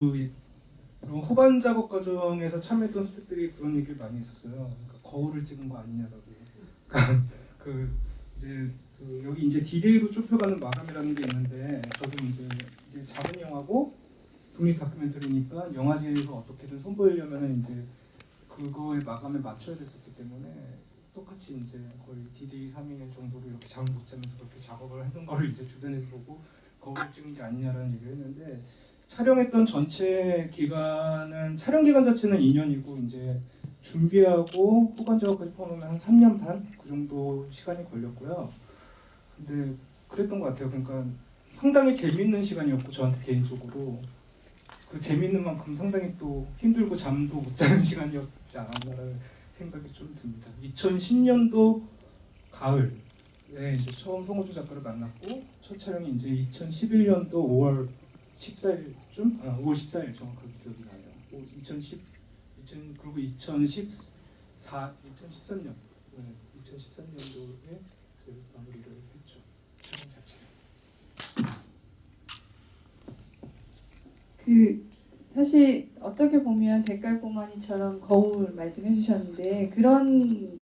그 그리고 후반 작업 과정에서 참여했던 스태프들이 그런 얘기를 많이 했었어요. 그러니까 거울을 찍은 거 아니냐라고. 그러니까 그 이제 그 여기 이제 디데이로 좁혀가는 마감이라는 게 있는데 저도 이제 이제 작은 영화고 독립 다큐멘터리니까 영화제에서 어떻게든 선보이려면 이제 그거의 마감에 맞춰야 됐었기 때문에 똑같이 이제 거의 디데이 3일 정도로 이렇게 잠을 못 자면서 그렇게 작업을 했던 거를 이제 주변에서 보고 거울을 찍은 게 아니냐라는 얘기를 했는데 촬영했던 전체 기간은 촬영 기간 자체는 2년이고 이제 준비하고 후반 작업까지 포함하면 한 3년 반 그 정도 시간이 걸렸고요. 근데 그랬던 것 같아요. 그러니까 상당히 재밌는 시간이었고 저한테 개인적으로 그 재밌는 만큼 상당히 또 힘들고 잠도 못 자는 시간이었지 않았나라는 생각이 좀 듭니다. 2010년도 가을에 이제 처음 송호주 작가를 만났고 첫 촬영이 이제 2011년도 5월 14일쯤 아 5월 14일 정확하게 기억이 나요. 2010 2000 그리고 2014 2013년 네, 2013년도에 마무리를 했죠. 촬영 자체. 그 사실 어떻게 보면 대깔 꼬마니처럼 거울 말씀해 주셨는데 그런